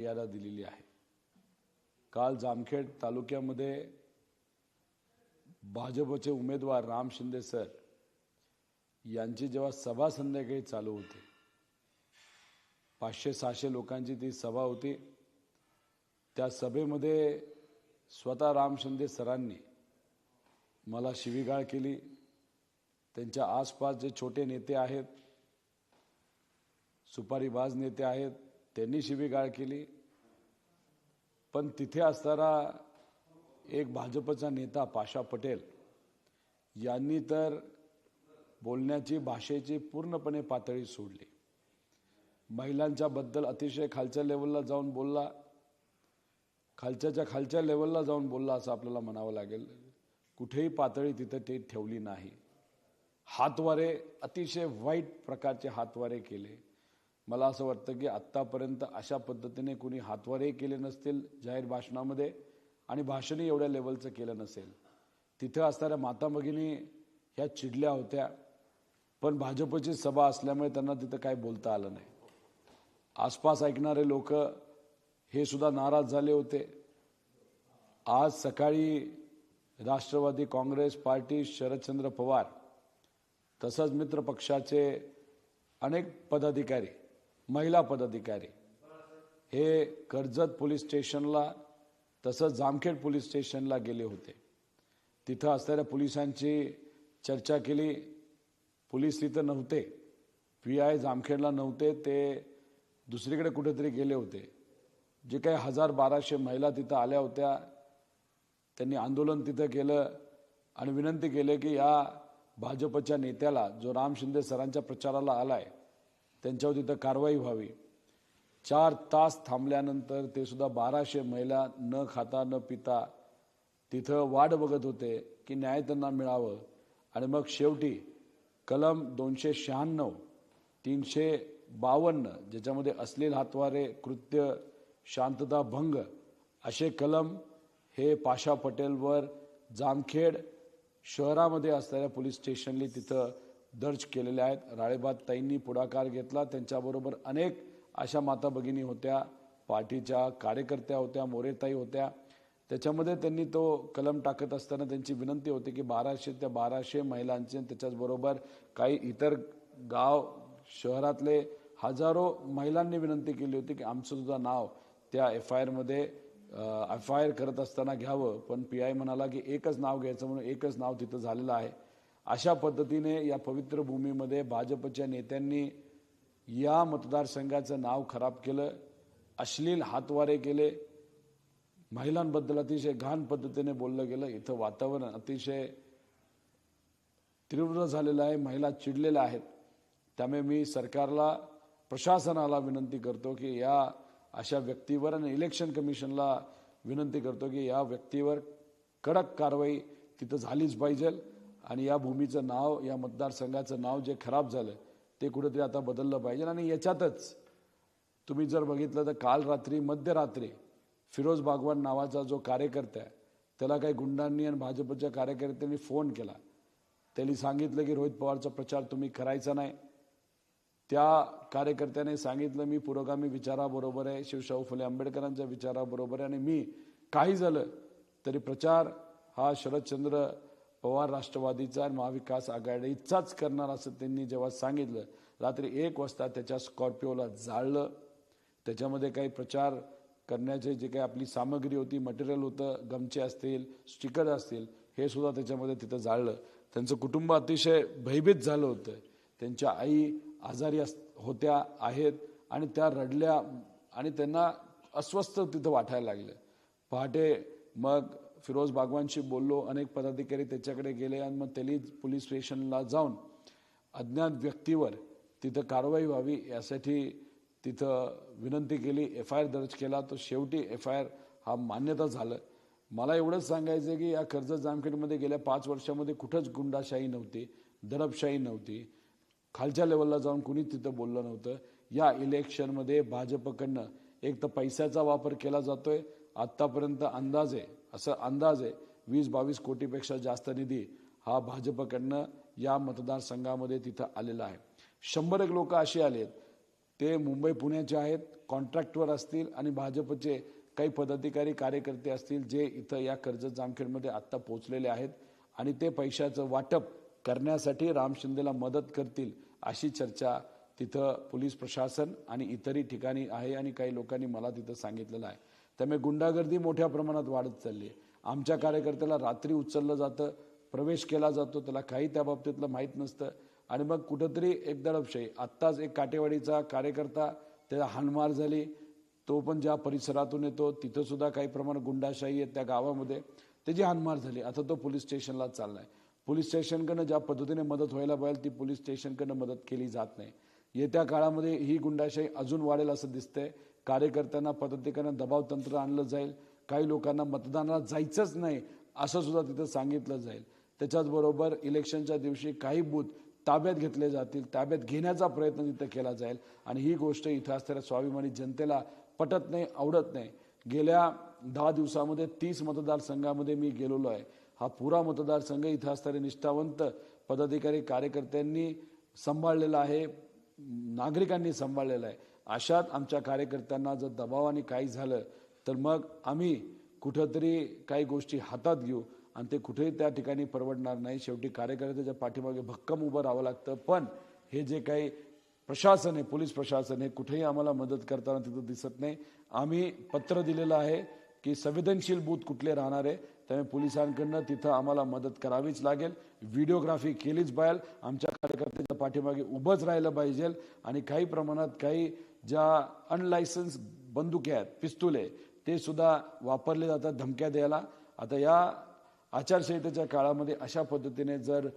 याला दिलेली आहे. काल जामखेड तालुक्यामध्ये भाजपचे उमेदवार राम शिंदे सर यांची जेव्हा सभा संध्याकाळी चालू होती पाचशे सहाशे लोकांची ती सभा होती त्या सभेमध्ये स्वतः राम शिंदे सरांनी मला शिवीगाळ केली. त्यांच्या आसपास जे छोटे नेते आहेत सुपारीबाज नेते आहेत त्यांनी शिवीगाळ केली. पण तिथे असताना एक भाजपचा नेता पाशा पटेल यांनी तर बोलण्याची भाषेची पूर्णपणे पातळी सोडली. महिलांच्या बद्दल अतिशय खालच्या लेवलला जाऊन बोलला. खालच्याच्या खालच्या लेवलला जाऊन बोलला असं आपल्याला म्हणावं लागेल. कुठेही पातळी तिथं ते ठेवली नाही. हातवारे अतिशय वाईट प्रकारचे हातवारे केले. मला असं वाटतं की आत्तापर्यंत अशा पद्धतीने कुणी हातवारे केले नसतील जाहीर भाषणामध्ये आणि भाषणही एवढ्या लेवलचं केलं नसेल. तिथं असणाऱ्या माता भगिनी ह्या चिडल्या होत्या पण भाजपची सभा असल्यामुळे त्यांना तिथं काय बोलता आलं नाही. आसपास ऐकणारे लोक हे सुद्धा नाराज झाले होते. आज सकाळी राष्ट्रवादी काँग्रेस पार्टी शरदचंद्र पवार तसंच मित्र पक्षाचे अनेक पदाधिकारी महिला पदाधिकारी. हे कर्जत पोलीस स्टेशनला तसंच जामखेड पोलीस स्टेशनला गेले होते. तिथं असणाऱ्या पोलिसांची चर्चा केली. पोलीस तिथं नव्हते. पी आय जामखेडला नव्हते. ते दुसरीकडे कुठेतरी गेले होते. जे काही हजार बाराशे महिला तिथं आल्या होत्या. त्यांनी आंदोलन तिथं केलं आणि विनंती केली की या भाजपच्या नेत्याला जो राम शिंदे सरांच्या प्रचाराला आलाय त्यांच्यावर तिथं कारवाई व्हावी. चार तास थांबल्यानंतर ते सुद्धा बाराशे महिला न खाता न पिता तिथं वाट बघत होते की न्याय त्यांना मिळावं. आणि मग शेवटी कलम दोनशे शहाण्णव तीनशे बावन्न ज्याच्यामध्ये अश्लील हातवारे कृत्य शांतता भंग असे कलम हे पाशा पटेलवर जामखेड शहरामध्ये असणाऱ्या पोलीस स्टेशनली तिथं दर्ज केलेले आहेत. राळेबाद ताईंनी पुढाकार घेतला. त्यांच्याबरोबर अनेक अशा माता भगिनी होत्या पार्टीच्या कार्यकर्त्या होत्या मोरेताई होत्या. त्याच्यामध्ये त्यांनी तो कलम टाकत असताना त्यांची विनंती होती की बाराशे त्या बाराशे महिलांचे त्याच्याचबरोबर काही इतर गाव शहरातले हजारो महिलांनी विनंती केली होती की आमचं सुद्धा नाव त्या एफ आय आरमध्ये एफ आय आर करत असताना घ्यावं. पण पी आय म्हणाला की एकच नाव घ्यायचं म्हणून एकच नाव तिथं झालेलं आहे. अशा पद्धतीने या पवित्र भूमीमध्ये भाजपच्या नेत्यांनी या मतदारसंघाचं नाव खराब केलं अश्लील हातवारे केले महिलांबद्दल अतिशय घाण पद्धतीने बोललं गेलं. इथं वातावरण अतिशय तीव्र झालेलं आहे महिला चिडलेल्या आहेत. त्यामुळे मी सरकारला प्रशासनाला विनंती करतो की या अशा व्यक्तीवर आणि इलेक्शन कमिशनला विनंती करतो की या व्यक्तीवर कडक कारवाई तिथं झालीच पाहिजे. आणि या भूमीचं नाव या मतदारसंघाचं नाव जे खराब झालं ते कुठेतरी आता बदललं पाहिजे. आणि याच्यातच तुम्ही जर बघितलं तर काल रात्री मध्यरात्री फिरोज बागवान नावाचा जो कार्यकर्ता आहे त्याला काही गुंडांनी आणि भाजपच्या कार्यकर्त्यांनी फोन केला. त्यांनी सांगितलं की रोहित पवारचा प्रचार तुम्ही करायचा नाही. त्या कार्यकर्त्याने सांगितलं मी पुरोगामी विचाराबरोबर आहे शिवशाहू फुले आंबेडकरांच्या विचाराबरोबर आहे आणि मी काही झालं तरी प्रचार हा शरदचंद्र पवार राष्ट्रवादीचा महाविकास आघाडीचाच करणार असं त्यांनी जेव्हा सांगितलं रात्री एक वाजता त्याच्या स्कॉर्पिओला जाळलं. त्याच्यामध्ये काही प्रचार करण्याचे जे काही आपली सामग्री होती मटेरियल होतं गमचे असतील स्टिकर असतील हे सुद्धा त्याच्यामध्ये तिथं जाळलं. त्यांचं कुटुंब अतिशय भयभीत झालं होतं. त्यांच्या आई आजारी अस होत्या आहेत आणि त्या रडल्या आणि त्यांना अस्वस्थ तिथं वाटायला लागलं. पहाटे मग फिरोज बागवानशी बोललो अनेक पदाधिकारी त्याच्याकडे गेले आणि मग त्यांनी पोलीस स्टेशनला जाऊन अज्ञात व्यक्तीवर तिथं कारवाई व्हावी यासाठी तिथं विनंती केली. एफ आय आर दर्ज केला. तो शेवटी एफ आय आर हा मान्यता झालं. मला एवढंच सांगायचं की या कर्जत जामखेडमध्ये गेल्या पाच वर्षामध्ये कुठंच गुंडाशाही नव्हती दडपशाही नव्हती. खालच्या लेवलला जाऊन कुणी तिथं बोललं नव्हतं. या इलेक्शनमध्ये भाजपकडनं एक तर पैशाचा वापर केला जातोय आत्तापर्यंत अंदाजे असं अंदाज आहे वीस बावीस कोटीपेक्षा जास्त निधी हा भाजपकडनं या मतदारसंघामध्ये तिथं आलेला आहे. शंभर एक लोक अशी आलेत. ते मुंबई पुण्याचे आहेत कॉन्ट्रॅक्टवर असतील आणि भाजपचे काही पदाधिकारी कार्यकर्ते असतील जे इथं या कर्जत जामखेडमध्ये आत्ता पोहोचलेले आहेत आणि ते पैशाचं वाटप करण्यासाठी राम शिंदेला मदत करतील अशी चर्चा तिथं पोलीस प्रशासन आणि इतरही ठिकाणी आहे आणि काही लोकांनी मला तिथं सांगितलेलं आहे. त्यामुळे गुंडागर्दी मोठ्या प्रमाणात वाढत चालली आहे. आमच्या कार्यकर्त्याला रात्री उचललं जातं प्रवेश केला जातो त्याला काही त्या बाबतीतलं माहीत नसतं. आणि मग कुठंतरी एक दडपशाही आत्ताच एक काटेवाडीचा कार्यकर्ता त्याला हाणमार झाली. तो पण ज्या परिसरातून येतो तिथंसुद्धा काही प्रमाणात गुंडाशाही आहे त्या गावामध्ये. त्याची हाणमार झाली. आता तो पोलीस स्टेशनला आहे पोलीस स्टेशनकडनं ज्या पद्धतीने मदत व्हायला पाहिजे ती पोलीस स्टेशनकडनं मदत केली जात नाही. येत्या काळामध्ये ही गुंडाशाही अजून वाढेल असं दिसतंय. कार्यकर्त्यांना पदाधिकाऱ्यांना दबाव तंत्र आणलं जाईल. काही लोकांना मतदानाला जायचंच नाही असं सुद्धा तिथं सांगितलं जाईल. त्याच्याचबरोबर इलेक्शनच्या दिवशी काही बूथ ताब्यात घेतले जातील. ताब्यात घेण्याचा प्रयत्न तिथं केला जाईल. आणि ही गोष्ट इथं असणाऱ्या स्वाभिमानी जनतेला पटत नाही आवडत नाही. गेल्या दहा दिवसामध्ये तीस मतदारसंघामध्ये मी गेलेलो आहे. हा पुरा मतदारसंघ इथं असणारे निष्ठावंत पदाधिकारी कार्यकर्त्यांनी सांभाळलेला आहे नागरिकांनी सांभाळलेला आहे. अशात आमच्या कार्यकर्त्यांना जर दबावाने काही झालं तर मग आम्ही कुठंतरी काही गोष्टी हातात घेऊ आणि ते कुठेही त्या ठिकाणी परवडणार नाही. शेवटी कार्यकर्त्याच्या पाठीमागे भक्कम उभं राहावं लागतं. पण हे जे काही प्रशासन आहे पोलीस प्रशासन हे कुठेही आम्हाला मदत करताना तिथं दिसत नाही. आम्ही पत्र दिलेलं आहे की संवेदनशील बूथ कुठले राहणार आहे त्यामुळे पोलिसांकडनं तिथं आम्हाला मदत करावीच लागेल. व्हिडिओग्राफी केलीच पाहिजे. आमच्या कार्यकर्त्याच्या पाठीमागे उभंच राहिलं पाहिजे आणि काही प्रमाणात काही ज्या अनलायसन्स बंदुके आहेत पिस्तुले ते सुद्धा वापरले जातात धमक्या द्यायला. आता या आचारसंहितेच्या काळामध्ये अशा पद्धतीने जर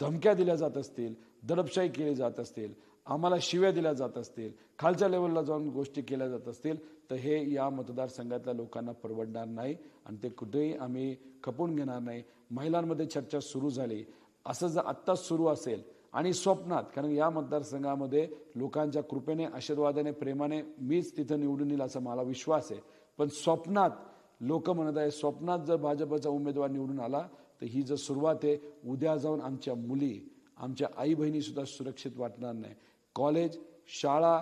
धमक्या दिल्या जात असतील दडपशाही केली जात असतील आम्हाला शिव्या दिल्या जात असतील खालच्या लेवलला जाऊन गोष्टी केल्या जात असतील तर हे या मतदारसंघातल्या लोकांना परवडणार नाही आणि ते कुठेही आम्ही खपून घेणार नाही. महिलांमध्ये चर्चा सुरू झाली. असं जर आत्ताच सुरू असेल आणि स्वप्नात कारण या मतदारसंघामध्ये लोकांच्या कृपेने आशीर्वादाने प्रेमाने मीच तिथं निवडून येईल असा मला विश्वास आहे. पण स्वप्नात लोक म्हणत आहे स्वप्नात जर भाजपचा उमेदवार निवडून आला तर ही जर सुरुवात आहे उद्या जाऊन आमच्या मुली आमच्या आई बहिणीसुद्धा सुरक्षित वाटणार नाही. कॉलेज शाळा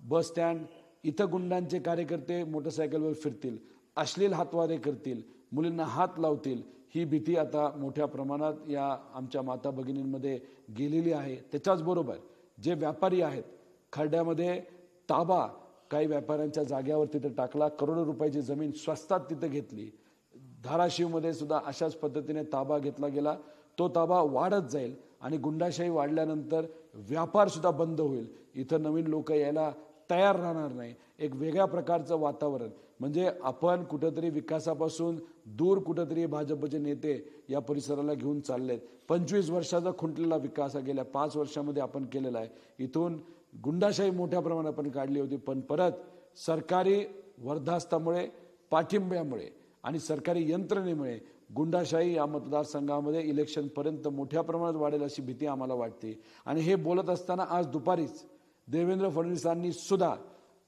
बस स्टँड इथं गुंडांचे कार्यकर्ते मोटरसायकलवर फिरतील अश्लील हातवारे करतील मुलींना हात लावतील ही भीती आता मोठ्या प्रमाणात या आमच्या माता भगिनींमध्ये गेलेली आहे. त्याच्याच बरोबर जे व्यापारी आहेत खरड्यामध्ये ताबा काही व्यापाऱ्यांच्या जाग्यावर तिथे टाकला करोडो रुपयाची जमीन स्वस्तात तिथे घेतली. धाराशिवमध्ये सुद्धा अशाच पद्धतीने ताबा घेतला गेला. तो ताबा वाढत जाईल आणि गुंडाशाही वाढल्यानंतर व्यापारसुद्धा बंद होईल. इथं नवीन लोक यायला तयार राहणार नाही. एक वेगळ्या प्रकारचं वातावरण. म्हणजे आपण कुठंतरी विकासापासून दूर कुठंतरी भाजपचे नेते या परिसराला घेऊन चाललेत. पंचवीस वर्षाचा खुंटलेला विकास हा गेल्या पाच वर्षामध्ये आपण केलेला आहे. इथून गुंडाशाही मोठ्या प्रमाणात आपण काढली होती. पण परत सरकारी वर्धास्तामुळे पाठिंब्यामुळे आणि सरकारी यंत्रणेमुळे गुंडाशाही या मतदारसंघामध्ये इलेक्शनपर्यंत मोठ्या प्रमाणात वाढेल अशी भीती आम्हाला वाटते. आणि हे बोलत असताना आज दुपारीच देवेंद्र फडणवीसांनी सुद्धा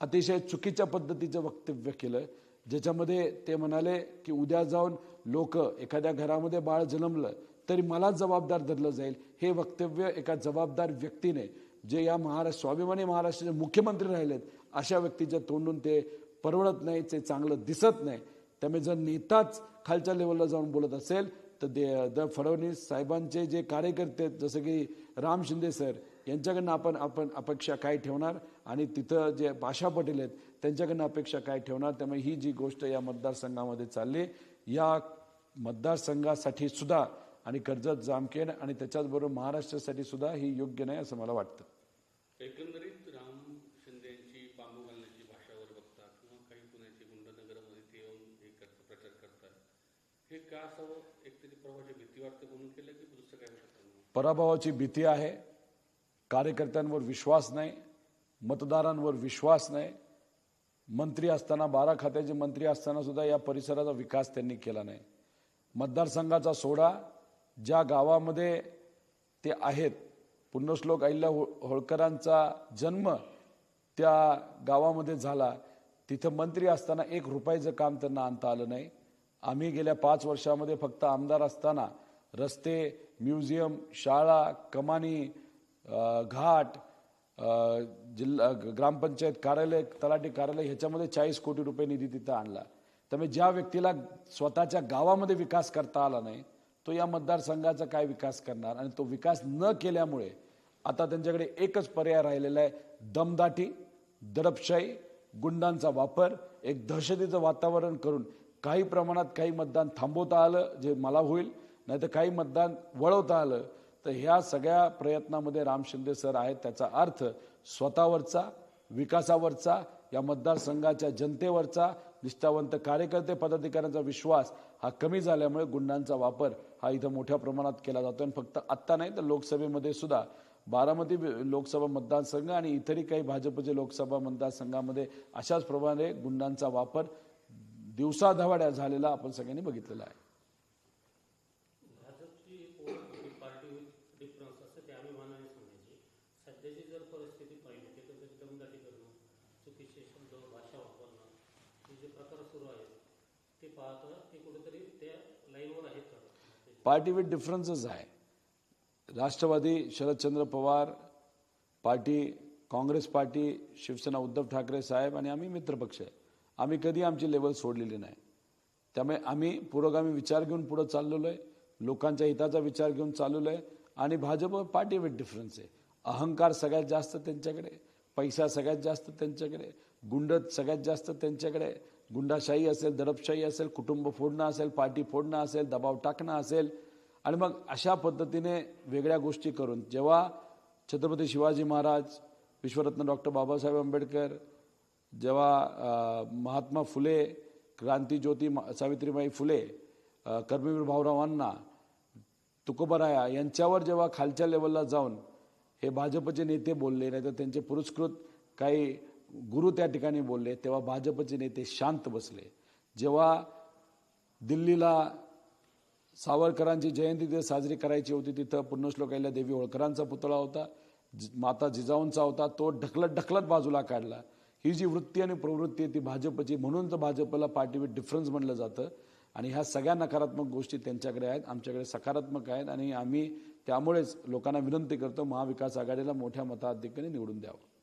अतिशय चुकीच्या पद्धतीचं वक्तव्य केलं. ज्याच्यामध्ये ते म्हणाले की उद्या जाऊन लोक एखाद्या घरामध्ये बाळ जन्मलं तरी मला जबाबदार धरलं जाईल. हे वक्तव्य एका जबाबदार व्यक्तीने जे या महाराष्ट्र स्वाभिमानी महाराष्ट्राचे मुख्यमंत्री राहिलेत अशा व्यक्तीच्या तोंडून ते परवडत नाही ते चांगलं दिसत नाही. त्यामुळे जर नेताच खालच्या लेवलला जाऊन बोलत असेल तर दे द फडणवीस साहेबांचे जे कार्यकर्ते आहेत जसं की राम शिंदे सर यांच्याकडनं आपण आपण अपेक्षा काय ठेवणार? आणि तिथं जे भाषा पटेल आहेत त्यांच्याकडनं अपेक्षा काय ठेवणार? त्यामुळे ही जी गोष्ट या मतदारसंघामध्ये चालली या मतदारसंघासाठी सुद्धा आणि कर्जत जामखेड आणि त्याच्याचबरोबर महाराष्ट्रासाठी सुद्धा ही योग्य नाही असं मला वाटतं. एकंदरीत राम शिंदे यांची बांबू घालण्याची भाषावर बघता किंवा काही पुण्याचे गुंडनगरमध्ये ते येऊन हे प्रचार करतात. हे का असावं एकतरी प्रवाहाची भीती वाटते म्हणून केलं की दुसरं काय पराभवाची भीती आहे. कार्यकर्त्यांवर विश्वास नाही मतदारांवर विश्वास नाही. मंत्री असताना बारा खात्याचे मंत्री असताना सुद्धा या परिसराचा विकास त्यांनी केला नाही. मतदारसंघाचा सोडा ज्या गावामध्ये ते आहेत पुण्यश्लोक अहिल्या हो होळकरांचा जन्म त्या गावामध्ये झाला तिथं मंत्री असताना एक रुपयाचं काम त्यांना आणता आलं नाही. आम्ही गेल्या पाच वर्षामध्ये फक्त आमदार असताना रस्ते म्युझियम शाळा कमानी घाट जिल्हा ग्रामपंचायत कार्यालय तलाठी कार्यालय ह्याच्यामध्ये चाळीस कोटी रुपये निधी तिथं आणला. त्यामुळे ज्या व्यक्तीला स्वतःच्या गावामध्ये विकास करता आला नाही तो या मतदारसंघाचा काय विकास करणार? आणि तो विकास न केल्यामुळे आता त्यांच्याकडे एकच पर्याय राहिलेला आहे दमदाटी दडपशाही गुंडांचा वापर एक दहशतीचं वातावरण करून काही प्रमाणात काही मतदान थांबवता आलं जे मला होईल नाही तर काही मतदान वळवता आलं तर ह्या सगळ्या प्रयत्नामध्ये राम शिंदे सर आहेत त्याचा अर्थ स्वतःवरचा विकासावरचा या मतदारसंघाच्या जनतेवरचा निष्ठावंत कार्यकर्ते पदाधिकाऱ्यांचा विश्वास हा कमी झाल्यामुळे गुंडांचा वापर हा इथं मोठ्या प्रमाणात केला जातो आणि फक्त आत्ता नाही तर लोकसभेमध्ये सुद्धा बारामती लोकसभा मतदारसंघ आणि इतरही काही भाजपचे लोकसभा मतदारसंघामध्ये अशाच प्रमाणे गुंडांचा वापर दिवसाधवाड्या झालेला आपण सगळ्यांनी बघितलेला आहे भाजपची एक ओळख होती पार्टी विथ डिफरन्स असं ते अभिमानाने सांगायचे सध्याची जर परिस्थिती पाहिली तर त्याचं दमदाटी करणं चुकीचे शब्द भाषा वापरणं हे जे प्रकार सुरू आहेत ते पाहता ते कुठेतरी त्या लाईनवर आहेत का पार्टी विथ डिफरन्सेस आहे. राष्ट्रवादी शरदचंद्र पवार पार्टी काँग्रेस पार्टी शिवसेना उद्धव ठाकरे साहेब आणि आम्ही मित्रपक्ष आहे. आम्ही कधी आमची लेवल सोडलेली नाही. त्यामुळे आम्ही पुरोगामी विचार घेऊन पुढं चाललेलो आहे लोकांच्या हिताचा विचार घेऊन चाललेलो आहे आणि भाजप पार्टी विथ डिफरन्स आहे. अहंकार सगळ्यात जास्त त्यांच्याकडे पैसा सगळ्यात जास्त त्यांच्याकडे गुंड सगळ्यात जास्त त्यांच्याकडे गुंडाशाही असेल दडपशाही असेल कुटुंब फोडणं असेल पार्टी फोडणं असेल दबाव टाकणं असेल आणि मग अशा पद्धतीने वेगळ्या गोष्टी करून जेव्हा छत्रपती शिवाजी महाराज विश्वरत्न डॉक्टर बाबासाहेब आंबेडकर जेव्हा महात्मा फुले क्रांतीज्योती ज्योती सावित्रीबाई फुले कर्मवीर भाऊरावांना तुकोबराया यांच्यावर जेव्हा खालच्या लेवलला जाऊन हे भाजपचे नेते बोलले नाही तर त्यांचे पुरस्कृत काही गुरु त्या ठिकाणी बोलले तेव्हा भाजपचे नेते शांत बसले. जेव्हा दिल्लीला सावरकरांची जयंती तिथे साजरी करायची होती तिथं पुण्यश्लोकायला देवी होळकरांचा पुतळा होता जि- माता जिजाऊंचा होता तो ढकलत ढकलत बाजूला काढला. ही जी वृत्ती आणि प्रवृत्ती आहे ती भाजपची म्हणून तर भाजपला पार्टी विथ डिफरन्स म्हणलं जातं. आणि ह्या सगळ्या नकारात्मक गोष्टी त्यांच्याकडे आहेत आमच्याकडे सकारात्मक आहेत आणि आम्ही त्यामुळेच लोकांना विनंती करतो महाविकास आघाडीला मोठ्या मताधिक्याने निवडून द्यावं.